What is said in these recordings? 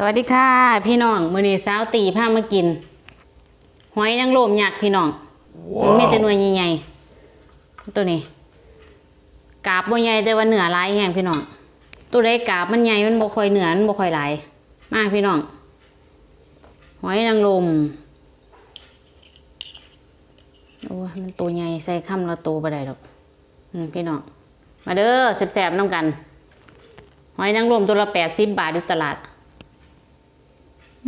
สวัสดีค่ะ พี่น้องมื้อนี้สาวตีพามากิน หอยนางรมยักษ์พี่น้องมันมีแต่หน่วยใหญ่ๆตัวนี้กาบบ่ใหญ่แต่ว่าเนื้อหลายแห้งพี่น้องตัวใดกาบมันใหญ่มันบ่ค่อยเนื้อมันบ่ค่อยหลายมาพี่น้องหอยนางรมโอ้ยมันตัวใหญ่ใส่คำละตัวบ่ได้ดอกอืมพี่น้องมาเด้อแซ่บๆน้ำกัน หอยนางรมตัวละแปดสิบบาทอยู่ตลาด ห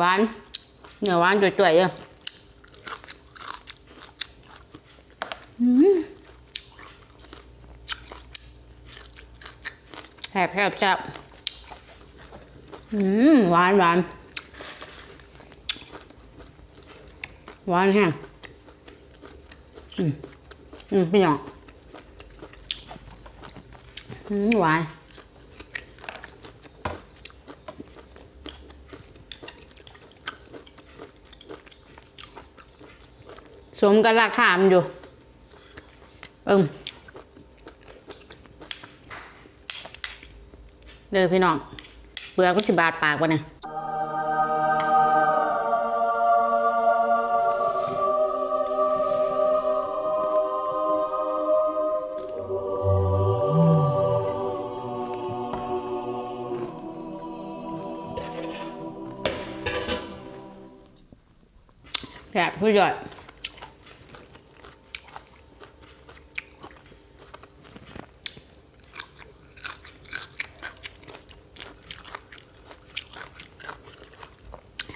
วานเนื้อหวานจ่วยๆเลยอืมแซ่บแซ่บแซ่บอืมหวานหวานหวานแห้งอืมอืมพี่น้อง หวานสมกับราคามันอยู่ เอิมเด้อพี่น้องเบื่อก็สิบาทปากวะเนี่ย แบบผู้ยอด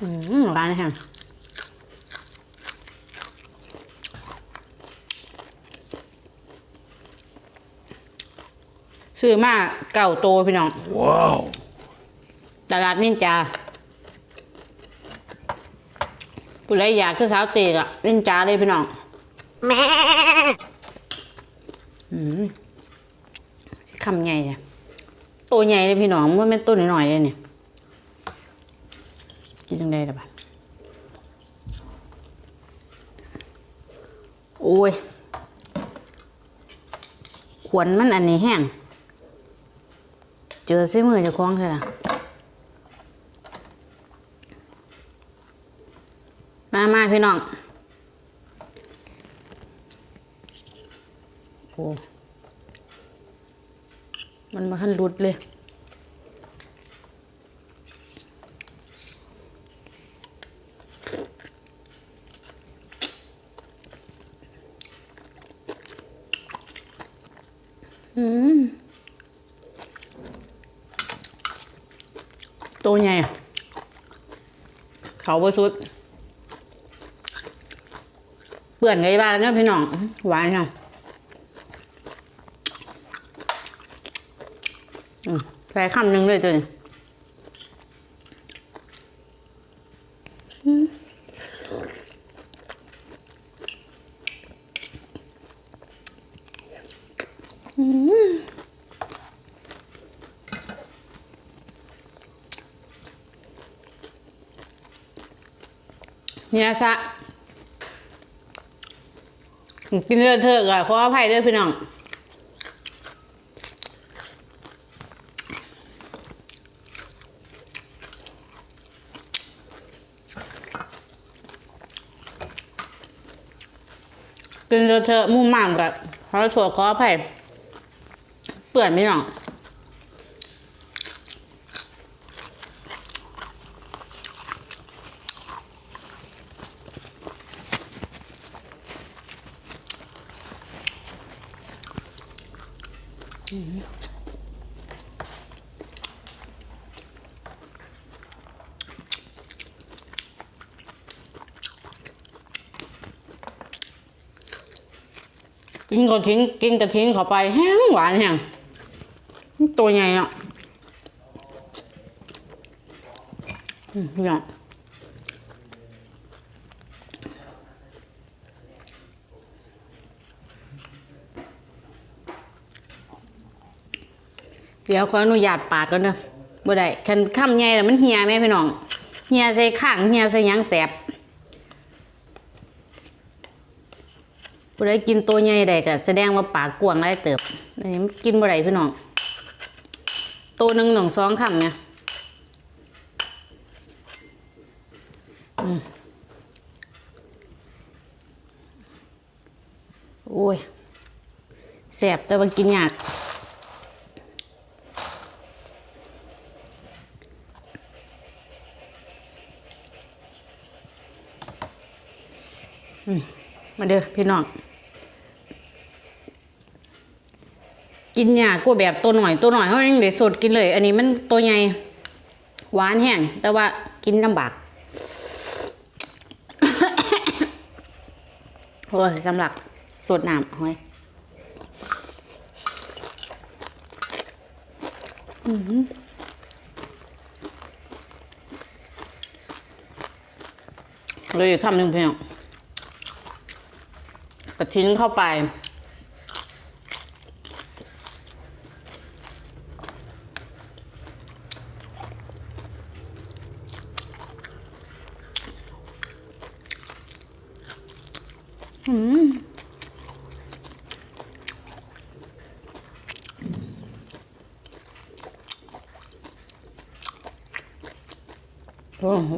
อืมร้านแห่งซื้อมาเก่าโตพี่น้อง Wow. ตลาดนินจา ผู้ใดอยากคือสาวเตกอะนินจาเลยพี่น้องอืมคำใหญ่เนี่ยตัวใหญ่เลยพี่น้องมันเป็นตัวหน่อยๆเลยเนี่ยกินจังได้ละบ้าโอ้ย ขวนมันอันนี้แห้ง เจอซื้อมือเจะคล้าของใช่ละมามากพี่น้องโอ้มันมาทันรุดเลยอืมตัวใหญ่เขาบสุด เปื่อนไงบ้างเนี่ยพี่น้องหวานเนาะใส่คำหนึ่งเลยตัวนี้อืมอืมเนี่ยซะ กินเลอะเทอะก็ขออภัยด้วยพี่น้องกินเลอะเทอะมุ่งมั่นกับขอโทษขออภัยเปื่อนพี่น้อง กินกระทิ้งกินกระทิ้งเข้าไปแห้งหวานแห้งตัวใหญ่อะอืมเนี่ย เดี๋ยวขออนุญาตปาดกกันเนอะบ่ได้คันคำใหญ่แล้วมันเหี่ยแม่พี่น้องเหี่ยใส่ข้างเหี่ยใส่หยังแสบผู้ใดกินตัวใหญ่ได้ก็แสดงว่าปากกว้างได้เติบอันนี้มันกินบ่ได้พี่น้องตัวหนึ่งหนึ่งสองคำเนี่ยอืมโอ้ยแสบแต่ว่ากินยาก มาเด้อพี่น้อง กินยากกว่าแบบตัวหน่อยตัวหน่อยเขายังเดี๋ยวสดกินเลย อันนี้มันตัวใหญ่หวานแห้งแต่ว่ากินลำบากโอ้ยสำหรับสดน้ำห้อยอืมเลยอีกคำหนึ่งพี่น้อง กระทิ้นเข้าไป อืม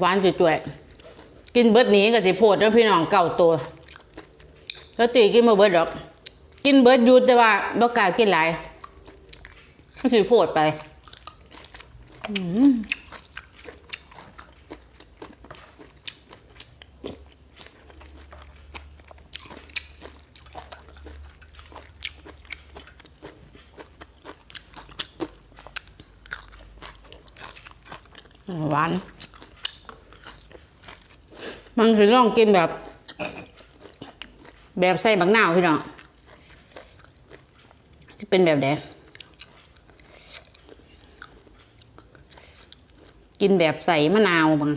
หวานจุ๋ยๆกินเบิดหนี้กับสิโพดแล้วพี่น้องเก่าตัว แล้วตีกินมาเบิดดอก กินเบิดยูแต่ว่าบ่กล้ากินหลายก็สิโพดไปหวาน มันคือลองกินแบบ แบบใส่บักนาวพี่น้องจะเป็นแบบไหนกินแบบใส่มะนาวบัง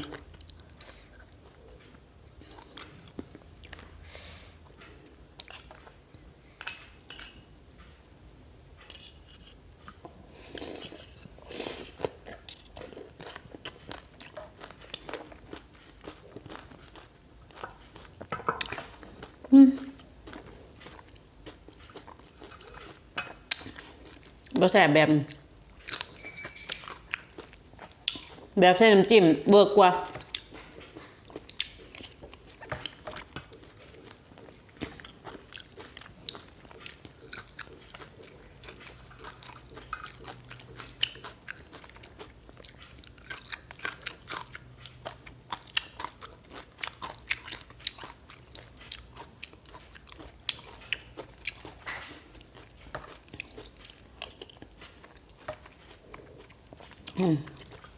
บ่แสบแบบ แบบใส่น้ำจิ้มเบิร์กกว่า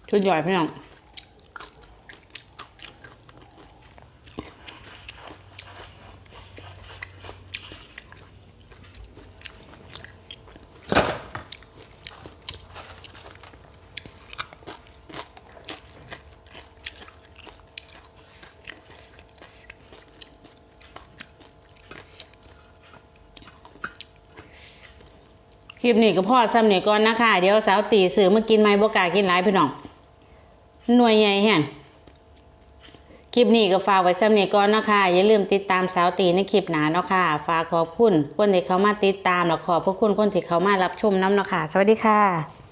ชุดย่อยพี่น้อง ลิปนี้ก็พ่อซ้ำนี่ก่อนนะคะ เดี๋ยวสาวตีสื่อมากินไม้บกากินหลายพี่น้อง หน่วยใหญ่แห่งคลิปนี้ก็ฝากไว้ซ้ำนี้ก่อนนะคะ อย่าลืมติดตามสาวตีในคลิปหนาเนาะค่ะ ฝากขอบคุณคนที่เขามาติดตามและขอบพระคุณคนที่เขามารับชมน้ำเนาะค่ะ สวัสดีค่ะ